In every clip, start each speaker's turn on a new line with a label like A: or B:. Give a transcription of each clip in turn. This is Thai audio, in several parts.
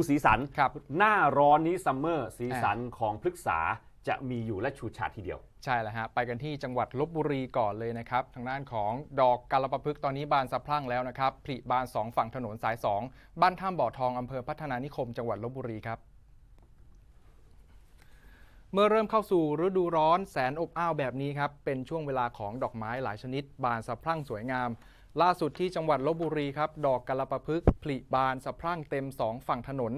A: ดูสีสัน
B: ครับ
A: หน้าร้อนนี้ซัมเมอร์สีสันของพฤกษาจะมีอยู่และฉูดฉาดทีเดียว
B: ใช่แล้วฮะ ไปกันที่จังหวัดลบบุรีก่อนเลยนะครับ ทางด้านของดอกกาลปะพฤกษ์ตอนนี้บานสะพรั่งแล้วนะครับผลิบาน 2 ฝั่งถนนสาย 2 บ้านท่ามบ่อทองอำเภอพัฒนานิคมจังหวัดลบบุรีครับเมื่อเริ่มเข้าสู่ฤดูร้อนแสนอบอ้าวแบบนี้ครับ เป็นช่วงเวลาของดอกไม้หลายชนิด บานสะพรั่งสวยงาม ล่าสุดที่จังหวัดลบบุรีครับ ดอกกาลปะพฤกผลิบานสะพรั่งเต็ม 2 ฝั่งถนน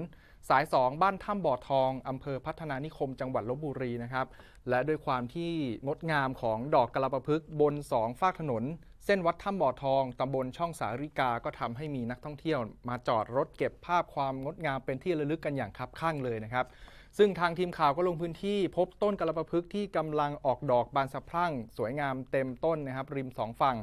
B: สาย 2 บ้านถ้ำบ่อทองอำเภอพัฒนานิคม จังหวัดลบบุรีนะครับ และด้วยความที่งดงามของดอกกระปะพฤกบนสองฝากถนน เส้นวัดถ้ำบ่อทองตำบลช่องสาริกาก็ทำให้มีนักท่องเที่ยว มาจอดรถเก็บภาพความงดงามเป็นที่ระลึกกันอย่างคับข้างเลยนะครับซึ่งทางทีมข่าวก็ลงพื้นที่พบต้นกระปะพฤกที่กำลังออกดอกบานสะพรั่ง สวยงามเต็มต้นนะครับ ริมสองฝั่ง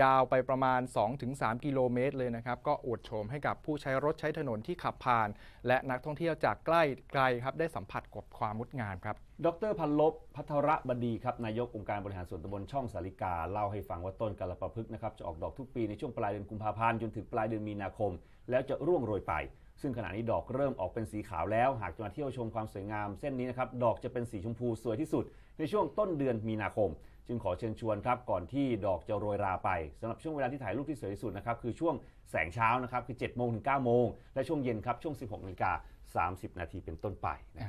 B: ยาวไปประมาณ 2-3 กิโลเมตรเลยนะครับ ก็อวดโฉมให้กับผู้ใช้รถใช้ถนนที่ขับผ่าน และนักท่องเที่ยวจากใกล้ไกลครับได้สัมผัสกับความงดงามครับ
A: ดรพันลบพัทรบดีครับนายกองค์การบริหารส่วนตำบลช่องสาริกา เล่าให้ฟังว่าต้นกาลปะพฤกษ์นะครับจะออกดอกทุกปีในช่วงปลายเดือนกุมภาพันธ์จนถึงปลายเดือนมีนาคม แล้วจะร่วงโรยไป ซึ่งขณะนี้ดอกเริ่มออกเป็นสีขาวแล้ว หากจะมาเที่ยวชมความสวยงามเส้นนี้นะครับ ดอกจะเป็นสีชมพูสวยที่สุด ในช่วงต้นเดือนมีนาคม จึงขอเชิญชวนครับ ก่อนที่ดอกจะโรยราไปสำหรับช่วงเวลาที่ถ่ายรูปที่สวยที่สุดนะครับ คือช่วงแสงเช้านะครับ คือ7โมงถึง9โมง และช่วงเย็นครับ ช่วง 16นาฬิกาสานาทีเป็นต้นไปนะครับ